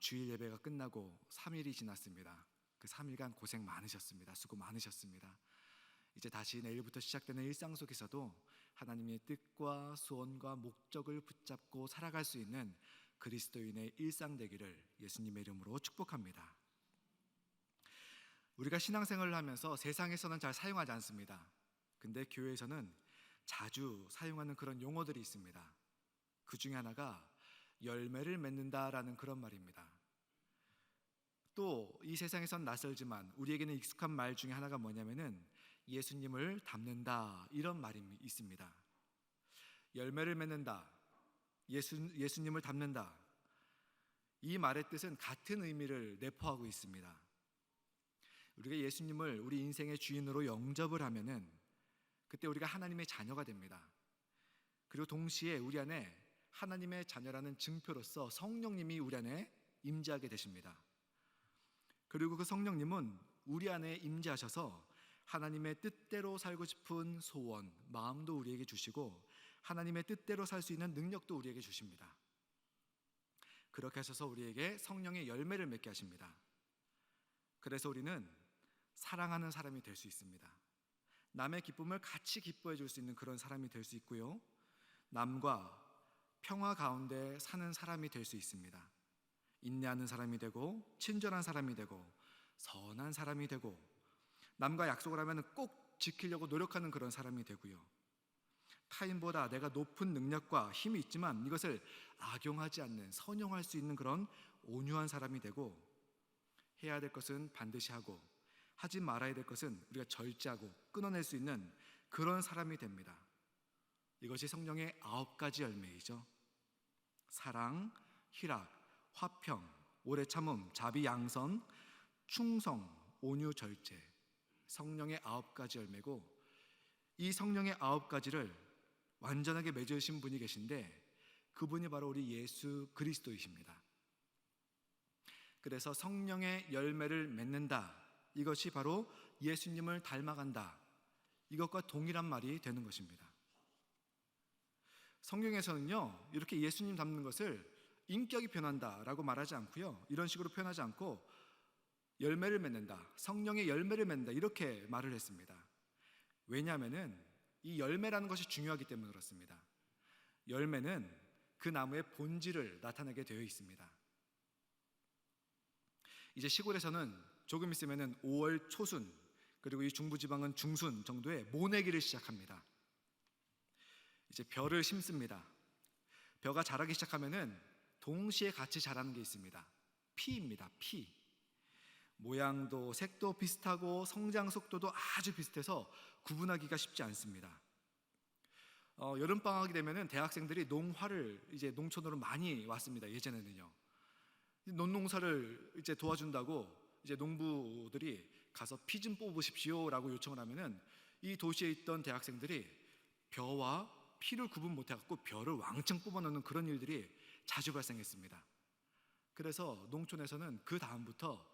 주일 예배가 끝나고 3일이 지났습니다. 그 3일간 고생 많으셨습니다. 수고 많으셨습니다. 이제 다시 내일부터 시작되는 일상 속에서도 하나님의 뜻과 소원과 목적을 붙잡고 살아갈 수 있는 그리스도인의 일상 되기를 예수님의 이름으로 축복합니다. 우리가 신앙생활을 하면서 세상에서는 잘 사용하지 않습니다. 근데 교회에서는 자주 사용하는 그런 용어들이 있습니다. 그 중에 하나가 열매를 맺는다라는 그런 말입니다. 또 이 세상에선 낯설지만 우리에게는 익숙한 말 중에 하나가 뭐냐면은 예수님을 닮는다 이런 말이 있습니다. 열매를 맺는다. 예수, 예수님을 닮는다. 이 말의 뜻은 같은 의미를 내포하고 있습니다. 우리가 예수님을 우리 인생의 주인으로 영접을 하면은 그때 우리가 하나님의 자녀가 됩니다. 그리고 동시에 우리 안에 하나님의 자녀라는 증표로서 성령님이 우리 안에 임재하게 되십니다. 그리고 그 성령님은 우리 안에 임재하셔서 하나님의 뜻대로 살고 싶은 소원, 마음도 우리에게 주시고 하나님의 뜻대로 살 수 있는 능력도 우리에게 주십니다. 그렇게 하셔서 우리에게 성령의 열매를 맺게 하십니다. 그래서 우리는 사랑하는 사람이 될 수 있습니다. 남의 기쁨을 같이 기뻐해 줄 수 있는 그런 사람이 될 수 있고요. 남과 평화 가운데 사는 사람이 될 수 있습니다. 인내하는 사람이 되고 친절한 사람이 되고 선한 사람이 되고 남과 약속을 하면 꼭 지키려고 노력하는 그런 사람이 되고요. 타인보다 내가 높은 능력과 힘이 있지만 이것을 악용하지 않는 선용할 수 있는 그런 온유한 사람이 되고 해야 될 것은 반드시 하고 하지 말아야 될 것은 우리가 절제하고 끊어낼 수 있는 그런 사람이 됩니다. 이것이 성령의 아홉 가지 열매이죠. 사랑, 희락, 화평, 오래 참음, 자비, 양선, 충성, 온유, 절제. 성령의 아홉 가지 열매고 이 성령의 아홉 가지를 완전하게 맺으신 분이 계신데 그분이 바로 우리 예수 그리스도이십니다. 그래서 성령의 열매를 맺는다. 이것이 바로 예수님을 닮아간다. 이것과 동일한 말이 되는 것입니다. 성경에서는요, 이렇게 예수님 닮는 것을 인격이 변한다라고 말하지 않고요. 이런 식으로 표현하지 않고 열매를 맺는다. 성령의 열매를 맺는다. 이렇게 말을 했습니다. 왜냐하면은 이 열매라는 것이 중요하기 때문에 그렇습니다. 열매는 그 나무의 본질을 나타내게 되어 있습니다. 이제 시골에서는 조금 있으면은 5월 초순 그리고 이 중부지방은 중순 정도에 모내기를 시작합니다. 이제 벼를 심습니다. 벼가 자라기 시작하면은 동시에 같이 자라는 게 있습니다. 피입니다. 피. 모양도 색도 비슷하고 성장 속도도 아주 비슷해서 구분하기가 쉽지 않습니다. 어, 여름 방학이 되면은 대학생들이 농화를 이제 농촌으로 많이 왔습니다. 예전에는요. 논농사를 이제 도와준다고 이제 농부들이 가서 피 좀 뽑으십시오라고 요청을 하면은 이 도시에 있던 대학생들이 벼와 피를 구분 못해 갖고 벼를 왕창 뽑아넣는 그런 일들이 자주 발생했습니다. 그래서 농촌에서는 그 다음부터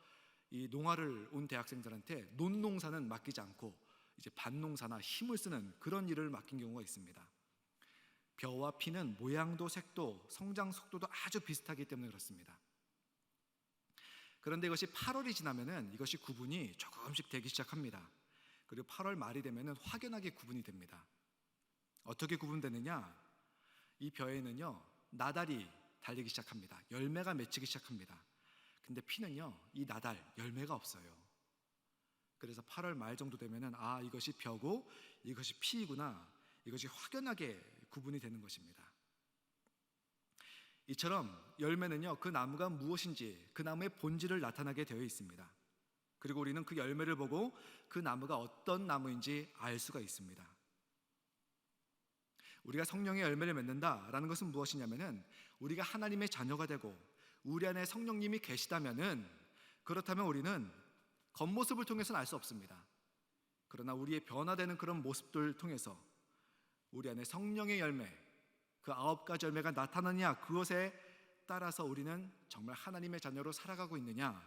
이 농화를 온 대학생들한테 논농사는 맡기지 않고 이제 밭농사나 힘을 쓰는 그런 일을 맡긴 경우가 있습니다. 벼와 피는 모양도 색도 성장 속도도 아주 비슷하기 때문에 그렇습니다. 그런데 이것이 8월이 지나면은 이것이 구분이 조금씩 되기 시작합니다. 그리고 8월 말이 되면은 확연하게 구분이 됩니다. 어떻게 구분되느냐? 이 벼에는요, 나달이 달리기 시작합니다. 열매가 맺히기 시작합니다. 근데 피는요, 이 나달, 열매가 없어요. 그래서 8월 말 정도 되면은, 아, 이것이 벼고 이것이 피이구나. 이것이 확연하게 구분이 되는 것입니다. 이처럼 열매는요, 그 나무가 무엇인지 그 나무의 본질을 나타나게 되어 있습니다. 그리고 우리는 그 열매를 보고 그 나무가 어떤 나무인지 알 수가 있습니다. 우리가 성령의 열매를 맺는다라는 것은 무엇이냐면은 우리가 하나님의 자녀가 되고 우리 안에 성령님이 계시다면은 그렇다면 우리는 겉모습을 통해서는 알 수 없습니다. 그러나 우리의 변화되는 그런 모습들 통해서 우리 안에 성령의 열매, 그 아홉 가지 열매가 나타나냐 그것에 따라서 우리는 정말 하나님의 자녀로 살아가고 있느냐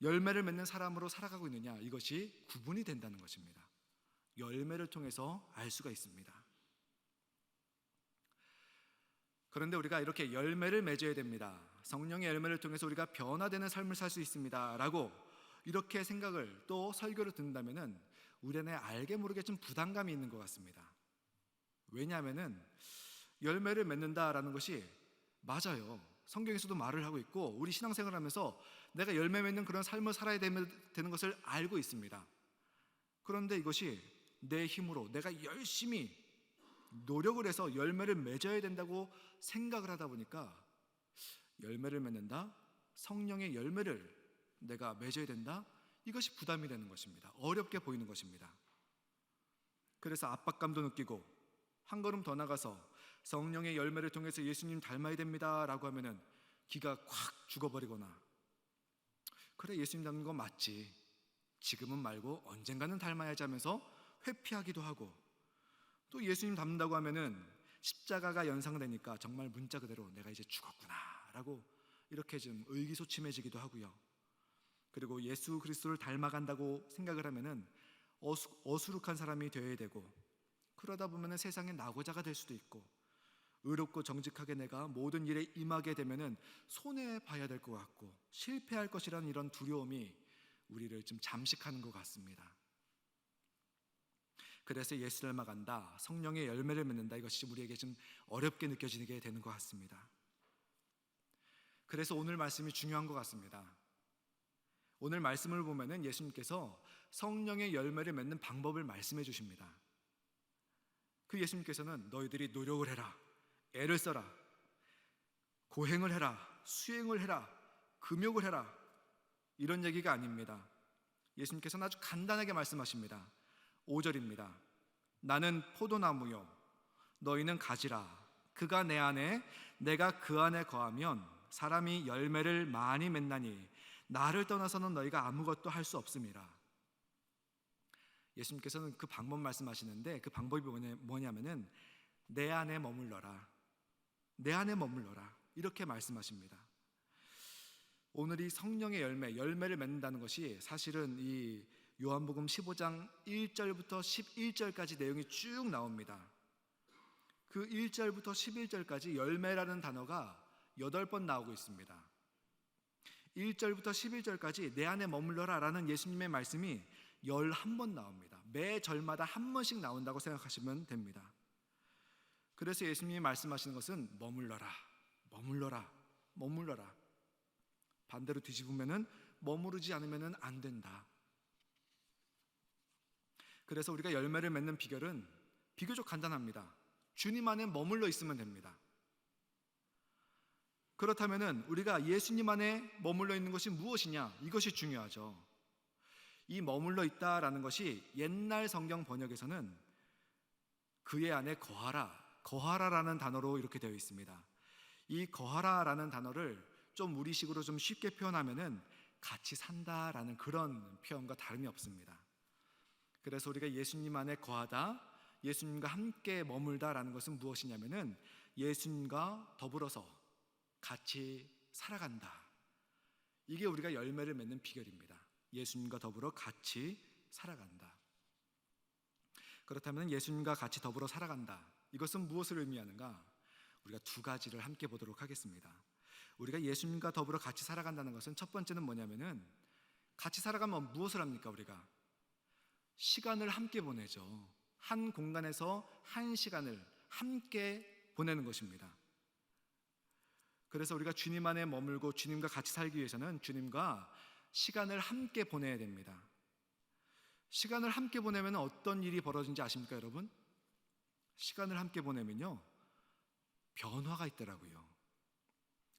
열매를 맺는 사람으로 살아가고 있느냐 이것이 구분이 된다는 것입니다. 열매를 통해서 알 수가 있습니다. 그런데 우리가 이렇게 열매를 맺어야 됩니다. 성령의 열매를 통해서 우리가 변화되는 삶을 살 수 있습니다 라고 이렇게 생각을 또 설교를 듣는다면은 우리 안에 알게 모르게 좀 부담감이 있는 것 같습니다. 왜냐하면은 열매를 맺는다라는 것이 맞아요. 성경에서도 말을 하고 있고 우리 신앙생활을 하면서 내가 열매 맺는 그런 삶을 살아야 되는 것을 알고 있습니다. 그런데 이것이 내 힘으로 내가 열심히 노력을 해서 열매를 맺어야 된다고 생각을 하다 보니까 열매를 맺는다? 성령의 열매를 내가 맺어야 된다? 이것이 부담이 되는 것입니다. 어렵게 보이는 것입니다. 그래서 압박감도 느끼고 한 걸음 더 나가서 성령의 열매를 통해서 예수님 닮아야 됩니다라고 하면은 기가 콱 죽어버리거나 그래 예수님 닮는 건 맞지 지금은 말고 언젠가는 닮아야지 하면서 회피하기도 하고 또 예수님 닮는다고 하면은 십자가가 연상되니까 정말 문자 그대로 내가 이제 죽었구나라고 이렇게 좀 의기소침해지기도 하고요. 그리고 예수 그리스도를 닮아간다고 생각을 하면은 어수, 어수룩한 사람이 되어야 되고 그러다 보면은 세상에 나고자가 될 수도 있고 의롭고 정직하게 내가 모든 일에 임하게 되면은 손해 봐야 될 것 같고 실패할 것이라는 이런 두려움이 우리를 좀 잠식하는 것 같습니다. 그래서 예수 닮아간다, 성령의 열매를 맺는다 이것이 우리에게 좀 어렵게 느껴지게 되는 것 같습니다. 그래서 오늘 말씀이 중요한 것 같습니다. 오늘 말씀을 보면은 예수님께서 성령의 열매를 맺는 방법을 말씀해 주십니다. 그 예수님께서는 너희들이 노력을 해라, 애를 써라, 고행을 해라, 수행을 해라, 금욕을 해라 이런 얘기가 아닙니다. 예수님께서는 아주 간단하게 말씀하십니다. 5절입니다. 나는 포도나무요 너희는 가지라 그가 내 안에 내가 그 안에 거하면 사람이 열매를 많이 맺나니 나를 떠나서는 너희가 아무것도 할 수 없습니다. 예수님께서는 그 방법 말씀하시는데 그 방법이 뭐냐면은 내 안에 머물러라. 내 안에 머물러라. 이렇게 말씀하십니다. 오늘 이 성령의 열매, 열매를 맺는다는 것이 사실은 이 요한복음 15장 1절부터 11절까지 내용이 쭉 나옵니다. 그 1절부터 11절까지 열매라는 단어가 8번 나오고 있습니다. 1절부터 11절까지 내 안에 머물러라 라는 예수님의 말씀이 11번 나옵니다. 매 절마다 한 번씩 나온다고 생각하시면 됩니다. 그래서 예수님이 말씀하시는 것은 머물러라, 머물러라, 머물러라. 반대로 뒤집으면은 머무르지 않으면은 안 된다. 그래서 우리가 열매를 맺는 비결은 비교적 간단합니다. 주님 안에 머물러 있으면 됩니다. 그렇다면은 우리가 예수님 안에 머물러 있는 것이 무엇이냐? 이것이 중요하죠. 이 머물러 있다라는 것이 옛날 성경 번역에서는 그의 안에 거하라, 거하라라는 단어로 이렇게 되어 있습니다. 이 거하라라는 단어를 좀 우리식으로 좀 쉽게 표현하면은 같이 산다라는 그런 표현과 다름이 없습니다. 그래서 우리가 예수님 안에 거하다, 예수님과 함께 머물다라는 것은 무엇이냐면은 예수님과 더불어서 같이 살아간다. 이게 우리가 열매를 맺는 비결입니다. 예수님과 더불어 같이 살아간다. 그렇다면 예수님과 같이 더불어 살아간다. 이것은 무엇을 의미하는가? 우리가 두 가지를 함께 보도록 하겠습니다. 우리가 예수님과 더불어 같이 살아간다는 것은 첫 번째는 뭐냐면은 같이 살아가면 무엇을 합니까, 우리가? 시간을 함께 보내죠. 한 공간에서 한 시간을 함께 보내는 것입니다. 그래서 우리가 주님 안에 머물고 주님과 같이 살기 위해서는 주님과 시간을 함께 보내야 됩니다. 시간을 함께 보내면 어떤 일이 벌어진지 아십니까, 여러분? 시간을 함께 보내면요, 변화가 있더라고요.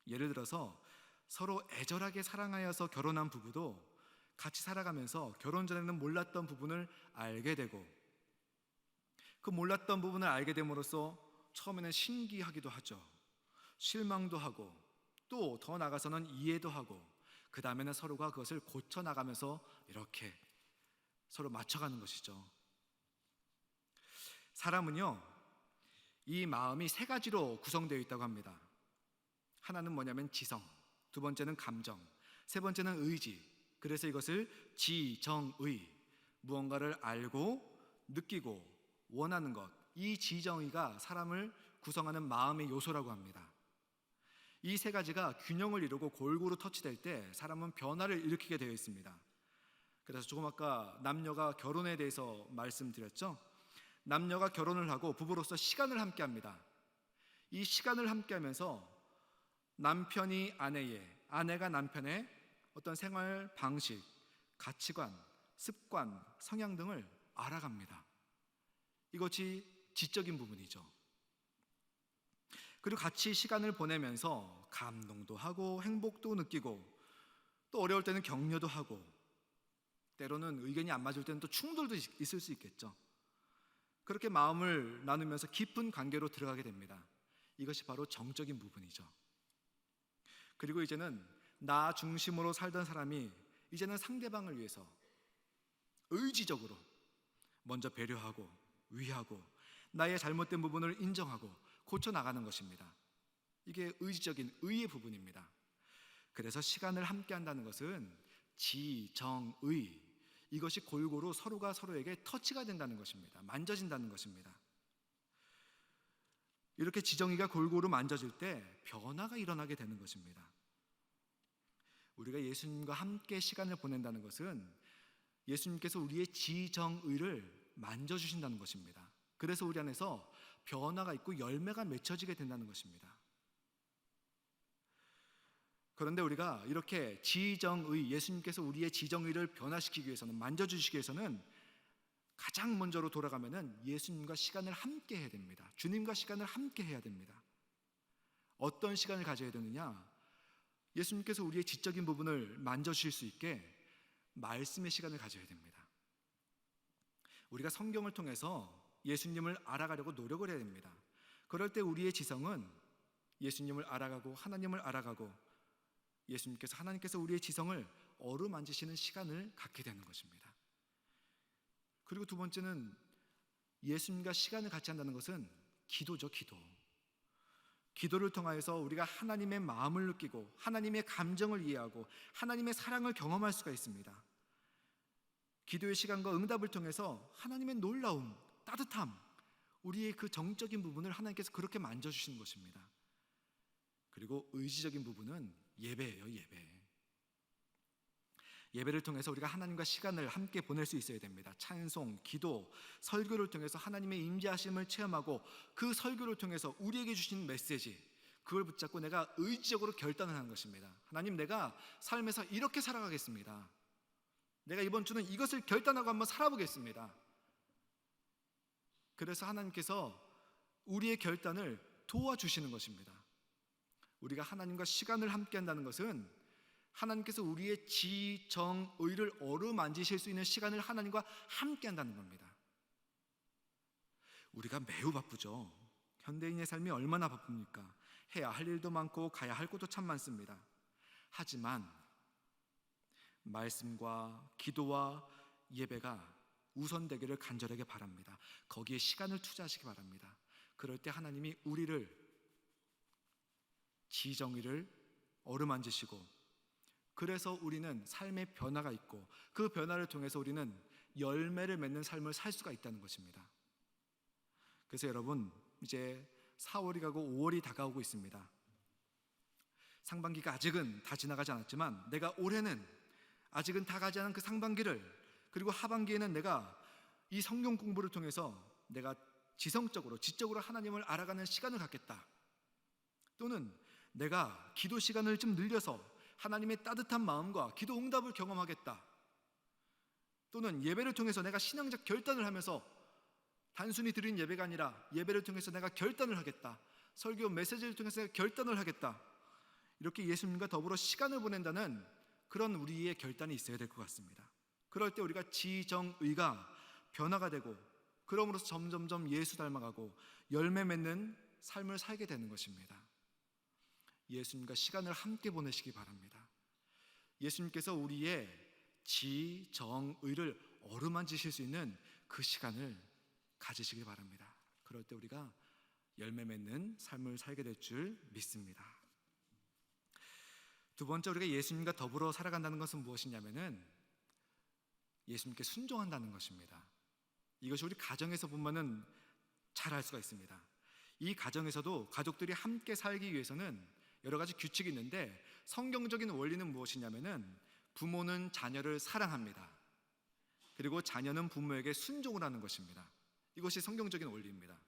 예를 들어서 서로 애절하게 사랑하여서 결혼한 부부도 같이 살아가면서 결혼 전에는 몰랐던 부분을 알게 되고 그 몰랐던 부분을 알게 됨으로써 처음에는 신기하기도 하죠. 실망도 하고 또 더 나가서는 이해도 하고 그 다음에는 서로가 그것을 고쳐 나가면서 이렇게 서로 맞춰가는 것이죠. 사람은요, 이 마음이 세 가지로 구성되어 있다고 합니다. 하나는 뭐냐면 지성, 두 번째는 감정, 세 번째는 의지. 그래서 이것을 지정의, 무언가를 알고 느끼고 원하는 것, 이 지정의가 사람을 구성하는 마음의 요소라고 합니다. 이 세 가지가 균형을 이루고 골고루 터치될 때 사람은 변화를 일으키게 되어 있습니다. 그래서 조금 아까 남녀가 결혼에 대해서 말씀드렸죠. 남녀가 결혼을 하고 부부로서 시간을 함께 합니다. 이 시간을 함께 하면서 남편이 아내의, 아내가 남편의 어떤 생활 방식, 가치관, 습관, 성향 등을 알아갑니다. 이것이 지적인 부분이죠. 그리고 같이 시간을 보내면서 감동도 하고 행복도 느끼고 또 어려울 때는 격려도 하고 때로는 의견이 안 맞을 때는 또 충돌도 있- 있을 수 있겠죠. 그렇게 마음을 나누면서 깊은 관계로 들어가게 됩니다. 이것이 바로 정적인 부분이죠. 그리고 이제는 나 중심으로 살던 사람이 이제는 상대방을 위해서 의지적으로 먼저 배려하고 위하고 나의 잘못된 부분을 인정하고 고쳐 나가는 것입니다. 이게 의지적인 의의 부분입니다. 그래서 시간을 함께 한다는 것은 지 정 의 이것이 골고루 서로가 서로에게 터치가 된다는 것입니다. 만져진다는 것입니다. 이렇게 지정의가 골고루 만져질 때 변화가 일어나게 되는 것입니다. 우리가 예수님과 함께 시간을 보낸다는 것은 예수님께서 우리의 지정의를 만져주신다는 것입니다. 그래서 우리 안에서 변화가 있고 열매가 맺혀지게 된다는 것입니다. 그런데 우리가 이렇게 지정의, 예수님께서 우리의 지정의를 변화시키기 위해서는, 만져주시기 위해서는 가장 먼저로 돌아가면은 예수님과 시간을 함께 해야 됩니다. 주님과 시간을 함께 해야 됩니다. 어떤 시간을 가져야 되느냐? 예수님께서 우리의 지적인 부분을 만져주실 수 있게 말씀의 시간을 가져야 됩니다. 우리가 성경을 통해서 예수님을 알아가려고 노력을 해야 됩니다. 그럴 때 우리의 지성은 예수님을 알아가고 하나님을 알아가고 예수님께서 하나님께서 우리의 지성을 어루만지시는 시간을 갖게 되는 것입니다. 그리고 두 번째는 예수님과 시간을 같이 한다는 것은 기도죠, 기도. 기도를 통하여서 우리가 하나님의 마음을 느끼고 하나님의 감정을 이해하고 하나님의 사랑을 경험할 수가 있습니다. 기도의 시간과 응답을 통해서 하나님의 놀라움, 따뜻함, 우리의 그 정적인 부분을 하나님께서 그렇게 만져주시는 것입니다. 그리고 의지적인 부분은 예배예요, 예배. 예배를 통해서 우리가 하나님과 시간을 함께 보낼 수 있어야 됩니다. 찬송, 기도, 설교를 통해서 하나님의 임재하심을 체험하고 그 설교를 통해서 우리에게 주신 메시지 그걸 붙잡고 내가 의지적으로 결단을 하는 것입니다. 하나님 내가 삶에서 이렇게 살아가겠습니다. 내가 이번 주는 이것을 결단하고 한번 살아보겠습니다. 그래서 하나님께서 우리의 결단을 도와주시는 것입니다. 우리가 하나님과 시간을 함께 한다는 것은 하나님께서 우리의 지 정 의를 어루만지실 수 있는 시간을 하나님과 함께 한다는 겁니다. 우리가 매우 바쁘죠. 현대인의 삶이 얼마나 바쁩니까? 해야 할 일도 많고 가야 할 곳도 참 많습니다. 하지만 말씀과 기도와 예배가 우선되기를 간절하게 바랍니다. 거기에 시간을 투자하시기 바랍니다. 그럴 때 하나님이 우리를 지정의를 어루만지시고 그래서 우리는 삶의 변화가 있고 그 변화를 통해서 우리는 열매를 맺는 삶을 살 수가 있다는 것입니다. 그래서 여러분 이제 4월이 가고 5월이 다가오고 있습니다. 상반기가 아직은 다 지나가지 않았지만 내가 올해는 아직은 다 가지 않은 그 상반기를 그리고 하반기에는 내가 이 성경 공부를 통해서 내가 지성적으로 지적으로 하나님을 알아가는 시간을 갖겠다. 또는 내가 기도 시간을 좀 늘려서 하나님의 따뜻한 마음과 기도 응답을 경험하겠다. 또는 예배를 통해서 내가 신앙적 결단을 하면서 단순히 드린 예배가 아니라 예배를 통해서 내가 결단을 하겠다. 설교 메시지를 통해서 내가 결단을 하겠다. 이렇게 예수님과 더불어 시간을 보낸다는 그런 우리의 결단이 있어야 될 것 같습니다. 그럴 때 우리가 지정의가 변화가 되고 그러므로서 점점점 예수 닮아가고 열매 맺는 삶을 살게 되는 것입니다. 예수님과 시간을 함께 보내시기 바랍니다. 예수님께서 우리의 지 정 의를 어루만지실 수 있는 그 시간을 가지시기 바랍니다. 그럴 때 우리가 열매 맺는 삶을 살게 될 줄 믿습니다. 두 번째 우리가 예수님과 더불어 살아간다는 것은 무엇이냐면은 예수님께 순종한다는 것입니다. 이것이 우리 가정에서 보면은 잘알 수가 있습니다. 이 가정에서도 가족들이 함께 살기 위해서는 여러 가지 규칙이 있는데 성경적인 원리는 무엇이냐면은 부모는 자녀를 사랑합니다. 그리고 자녀는 부모에게 순종을 하는 것입니다. 이것이 성경적인 원리입니다.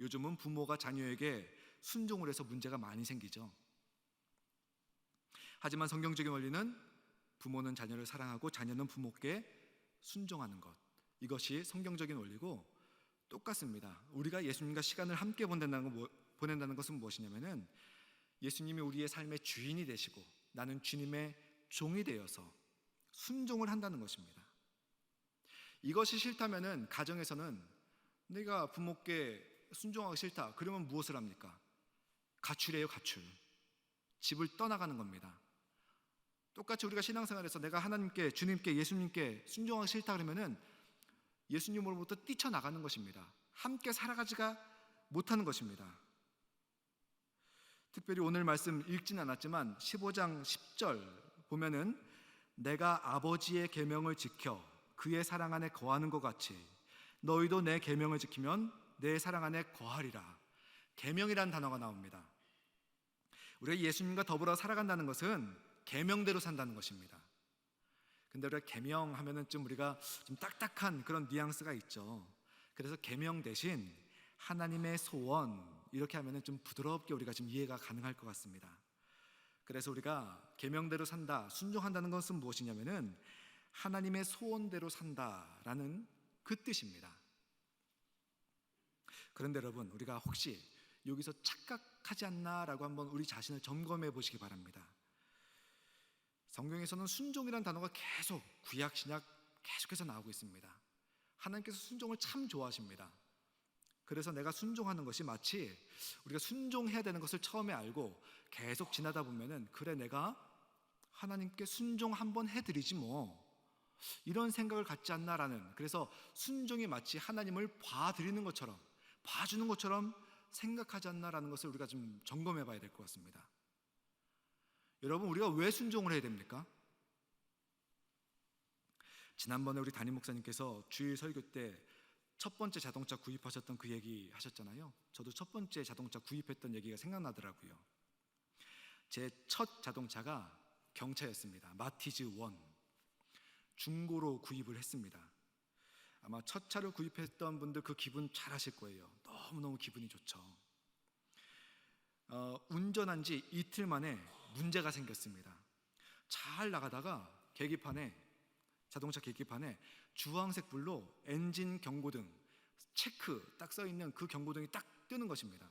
요즘은 부모가 자녀에게 순종을 해서 문제가 많이 생기죠. 하지만 성경적인 원리는 부모는 자녀를 사랑하고 자녀는 부모께 순종하는 것. 이것이 성경적인 원리고 똑같습니다. 우리가 예수님과 시간을 함께 보낸다는, 거, 뭐, 보낸다는 것은 무엇이냐면은 예수님이 우리의 삶의 주인이 되시고 나는 주님의 종이 되어서 순종을 한다는 것입니다. 이것이 싫다면은 가정에서는 내가 부모께 순종하기 싫다. 그러면 무엇을 합니까? 가출해요, 가출. 집을 떠나가는 겁니다. 똑같이 우리가 신앙생활에서 내가 하나님께 주님께 예수님께 순종하기 싫다 그러면은 예수님으로부터 뛰쳐나가는 것입니다. 함께 살아가지가 못하는 것입니다. 특별히 오늘 말씀 읽진 않았지만 15장 10절 보면은 내가 아버지의 계명을 지켜 그의 사랑 안에 거하는 것 같이 너희도 내 계명을 지키면 내 사랑 안에 거하리라. 계명이란 단어가 나옵니다. 우리가 예수님과 더불어 살아간다는 것은 계명대로 산다는 것입니다. 근데 우리가 계명 하면은 좀 우리가 좀 딱딱한 그런 뉘앙스가 있죠. 그래서 계명 대신 하나님의 소원 이렇게 하면은 좀 부드럽게 우리가 좀 이해가 가능할 것 같습니다. 그래서 우리가 계명대로 산다, 순종한다는 것은 무엇이냐면은 하나님의 소원대로 산다라는 그 뜻입니다. 그런데 여러분, 우리가 혹시 여기서 착각하지 않나라고 한번 우리 자신을 점검해 보시기 바랍니다. 성경에서는 순종이라는 단어가 계속 구약 신약 계속해서 나오고 있습니다. 하나님께서 순종을 참 좋아하십니다. 그래서 내가 순종하는 것이 마치 우리가 순종해야 되는 것을 처음에 알고 계속 지나다 보면은 그래 내가 하나님께 순종 한번 해드리지 뭐 이런 생각을 갖지 않나라는 그래서 순종이 마치 하나님을 봐드리는 것처럼 봐주는 것처럼 생각하지 않나라는 것을 우리가 좀 점검해 봐야 될 것 같습니다. 여러분 우리가 왜 순종을 해야 됩니까? 지난번에 우리 담임 목사님께서 주일 설교 때 첫 번째 자동차 구입하셨던 그 얘기 하셨잖아요. 저도 첫 번째 자동차 구입했던 얘기가 생각나더라고요. 제 첫 자동차가 경차였습니다. 마티즈 1. 중고로 구입을 했습니다. 아마 첫 차를 구입했던 분들 그 기분 잘 아실 거예요. 너무너무 기분이 좋죠. 어, 운전한 지 이틀 만에 문제가 생겼습니다. 잘 나가다가 계기판에 자동차 계기판에 주황색 불로 엔진 경고등 체크 딱 써 있는 그 경고등이 딱 뜨는 것입니다.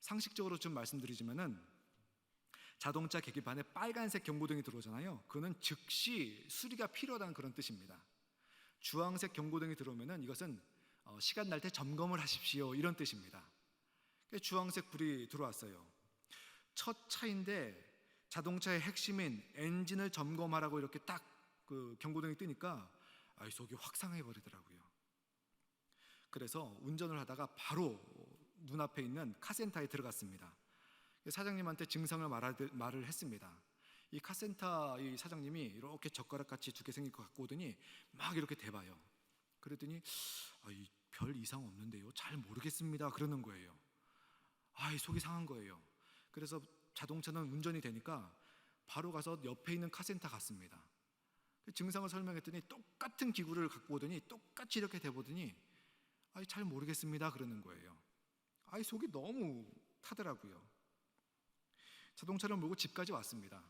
상식적으로 좀 말씀드리지만은 자동차 계기판에 빨간색 경고등이 들어오잖아요. 그거는 즉시 수리가 필요하다는 그런 뜻입니다. 주황색 경고등이 들어오면은 이것은 어, 시간 날 때 점검을 하십시오 이런 뜻입니다. 주황색 불이 들어왔어요. 첫 차인데 자동차의 핵심인 엔진을 점검하라고 이렇게 딱 그 경고등이 뜨니까 아, 속이 확 상해 버리더라고요. 그래서 운전을 하다가 바로 눈앞에 있는 카센터에 들어갔습니다. 사장님한테 증상을 말을 했습니다. 이 카센터 이 사장님이 이렇게 젓가락 같이 두개 생긴 것 갖고 오더니 막 이렇게 대봐요. 그랬더니 아, 별 이상 없는데요. 잘 모르겠습니다. 그러는 거예요. 아, 속이 상한 거예요. 그래서 자동차는 운전이 되니까 바로 가서 옆에 있는 카센터 갔습니다. 그 증상을 설명했더니 똑같은 기구를 갖고 오더니 똑같이 이렇게 대보더니 아, 잘 모르겠습니다. 그러는 거예요. 아, 속이 너무 타더라고요. 자동차를 몰고 집까지 왔습니다.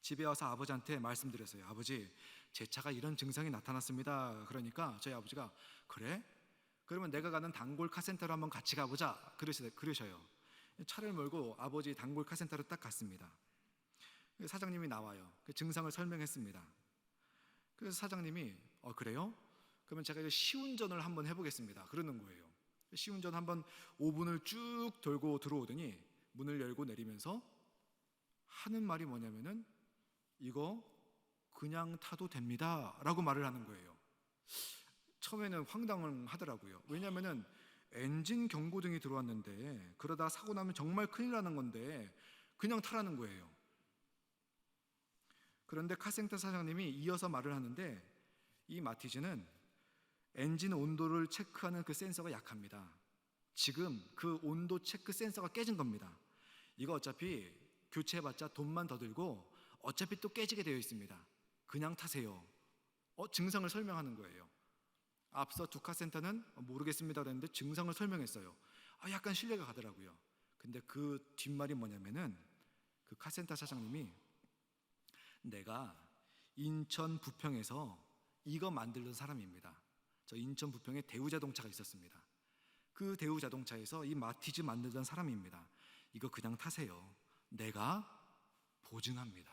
집에 와서 아버지한테 말씀드렸어요. 아버지, 제 차가 이런 증상이 나타났습니다. 그러니까 저희 아버지가 그래? 그러면 내가 가는 단골 카센터로 한번 같이 가보자. 그러셔요. 차를 몰고 아버지 단골 카센터로 딱 갔습니다. 사장님이 나와요. 그 증상을 설명했습니다. 그래서 사장님이 어 그래요? 그러면 제가 시운전을 한번 해보겠습니다. 그러는 거예요. 시운전 한번 5분을 쭉 돌고 들어오더니 문을 열고 내리면서 하는 말이 뭐냐면은 이거 그냥 타도 됩니다. 라고 말을 하는 거예요. 처음에는 황당을 하더라고요. 왜냐면은 엔진 경고등이 들어왔는데 그러다 사고 나면 정말 큰일 나는 건데 그냥 타라는 거예요. 그런데 카센터 사장님이 이어서 말을 하는데 이 마티즈는 엔진 온도를 체크하는 그 센서가 약합니다. 지금 그 온도 체크 센서가 깨진 겁니다. 이거 어차피 교체해봤자 돈만 더 들고 어차피 또 깨지게 되어 있습니다. 그냥 타세요. 어, 증상을 설명하는 거예요. 앞서 두 카센터는 모르겠습니다 그랬는데 증상을 설명했어요. 아, 약간 신뢰가 가더라고요. 근데 그 뒷말이 뭐냐면은 그 카센터 사장님이 내가 인천 부평에서 이거 만들던 사람입니다. 저 인천 부평에 대우자동차가 있었습니다. 그 대우자동차에서 이 마티즈 만들던 사람입니다. 이거 그냥 타세요. 내가 보증합니다.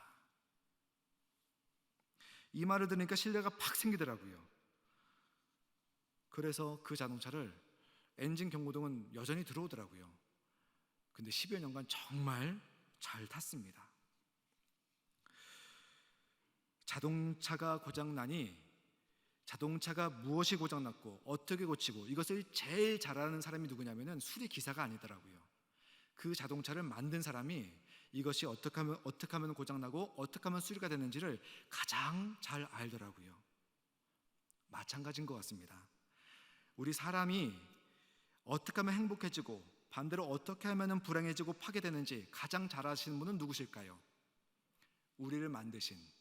이 말을 들으니까 신뢰가 팍 생기더라고요. 그래서 그 자동차를 엔진 경고등은 여전히 들어오더라고요. 근데 10여 년간 정말 잘 탔습니다. 자동차가 고장나니 자동차가 무엇이 고장났고 어떻게 고치고 이것을 제일 잘하는 사람이 누구냐면은 수리 기사가 아니더라고요. 그 자동차를 만든 사람이 이것이 어떻게 하면 어떻게 하면 고장나고 어떻게 하면 수리가 되는지를 가장 잘 알더라고요. 마찬가지인 것 같습니다. 우리 사람이 어떻게 하면 행복해지고 반대로 어떻게 하면 불행해지고 파괴되는지 가장 잘 아시는 분은 누구실까요? 우리를 만드신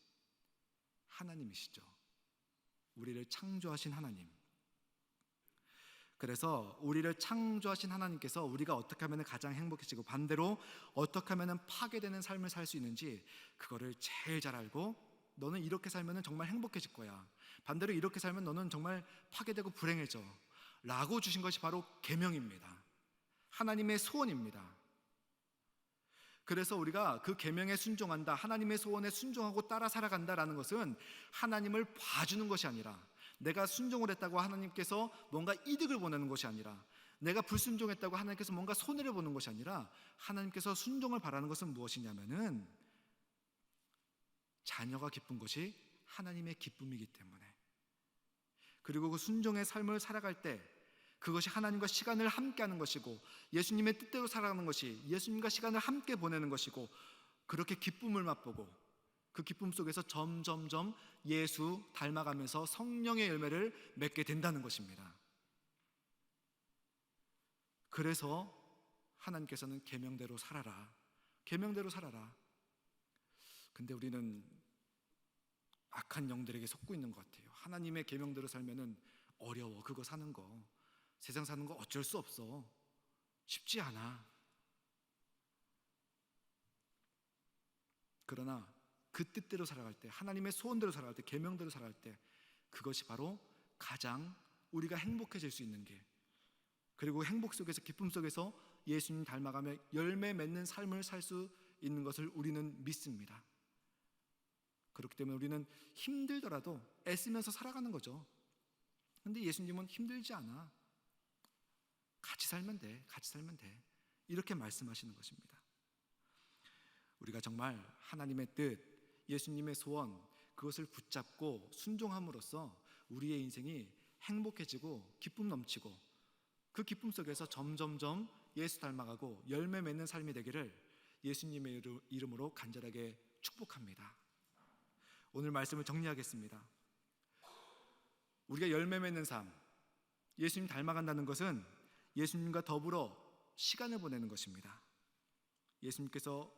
하나님이시죠. 우리를 창조하신 하나님. 그래서 우리를 창조하신 하나님께서 우리가 어떻게 하면 가장 행복해지고 반대로 어떻게 하면 파괴되는 삶을 살 수 있는지 그거를 제일 잘 알고 너는 이렇게 살면 정말 행복해질 거야. 반대로 이렇게 살면 너는 정말 파괴되고 불행해져. 라고 주신 것이 바로 계명입니다. 하나님의 소원입니다. 그래서 우리가 그 계명에 순종한다, 하나님의 소원에 순종하고 따라 살아간다라는 것은 하나님을 봐주는 것이 아니라 내가 순종을 했다고 하나님께서 뭔가 이득을 보내는 것이 아니라 내가 불순종했다고 하나님께서 뭔가 손해를 보는 것이 아니라 하나님께서 순종을 바라는 것은 무엇이냐면은 자녀가 기쁜 것이 하나님의 기쁨이기 때문에. 그리고 그 순종의 삶을 살아갈 때 그것이 하나님과 시간을 함께 하는 것이고 예수님의 뜻대로 살아가는 것이 예수님과 시간을 함께 보내는 것이고 그렇게 기쁨을 맛보고 그 기쁨 속에서 점점점 예수 닮아가면서 성령의 열매를 맺게 된다는 것입니다. 그래서 하나님께서는 계명대로 살아라. 계명대로 살아라. 근데 우리는 악한 영들에게 속고 있는 것 같아요. 하나님의 계명대로 살면은 어려워. 그거 사는 거. 세상 사는 거 어쩔 수 없어. 쉽지 않아. 그러나 그 뜻대로 살아갈 때, 하나님의 소원대로 살아갈 때, 계명대로 살아갈 때, 그것이 바로 가장 우리가 행복해질 수 있는 게, 그리고 행복 속에서 기쁨 속에서 예수님 닮아가며 열매 맺는 삶을 살 수 있는 것을 우리는 믿습니다. 그렇기 때문에 우리는 힘들더라도 애쓰면서 살아가는 거죠. 근데 예수님은 힘들지 않아. 같이 살면 돼. 같이 살면 돼. 이렇게 말씀하시는 것입니다. 우리가 정말 하나님의 뜻, 예수님의 소원, 그것을 붙잡고 순종함으로써 우리의 인생이 행복해지고 기쁨 넘치고 그 기쁨 속에서 점점점 예수 닮아가고 열매 맺는 삶이 되기를 예수님의 이름으로 간절하게 축복합니다. 오늘 말씀을 정리하겠습니다. 우리가 열매 맺는 삶, 예수님 닮아간다는 것은 예수님과 더불어 시간을 보내는 것입니다. 예수님께서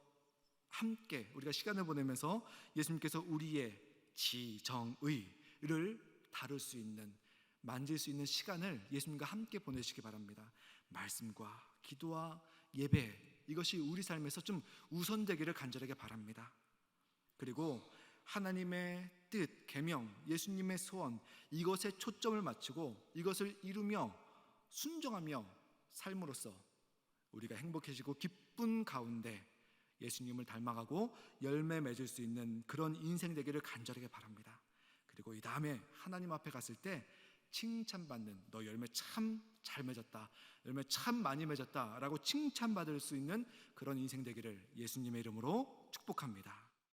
함께 우리가 시간을 보내면서 예수님께서 우리의 지정의를 다룰 수 있는 만질 수 있는 시간을 예수님과 함께 보내시기 바랍니다. 말씀과 기도와 예배 이것이 우리 삶에서 좀 우선되기를 간절하게 바랍니다. 그리고 하나님의 뜻, 계명, 예수님의 소원 이것에 초점을 맞추고 이것을 이루며 순종하며 삶으로써 우리가 행복해지고 기쁜 가운데 예수님을 닮아가고 열매 맺을 수 있는 그런 인생 되기를 간절하게 바랍니다. 그리고 이 다음에 하나님 앞에 갔을 때 칭찬받는 너 열매 참 잘 맺었다. 열매 참 많이 맺었다라고 칭찬받을 수 있는 그런 인생 되기를 예수님의 이름으로 축복합니다.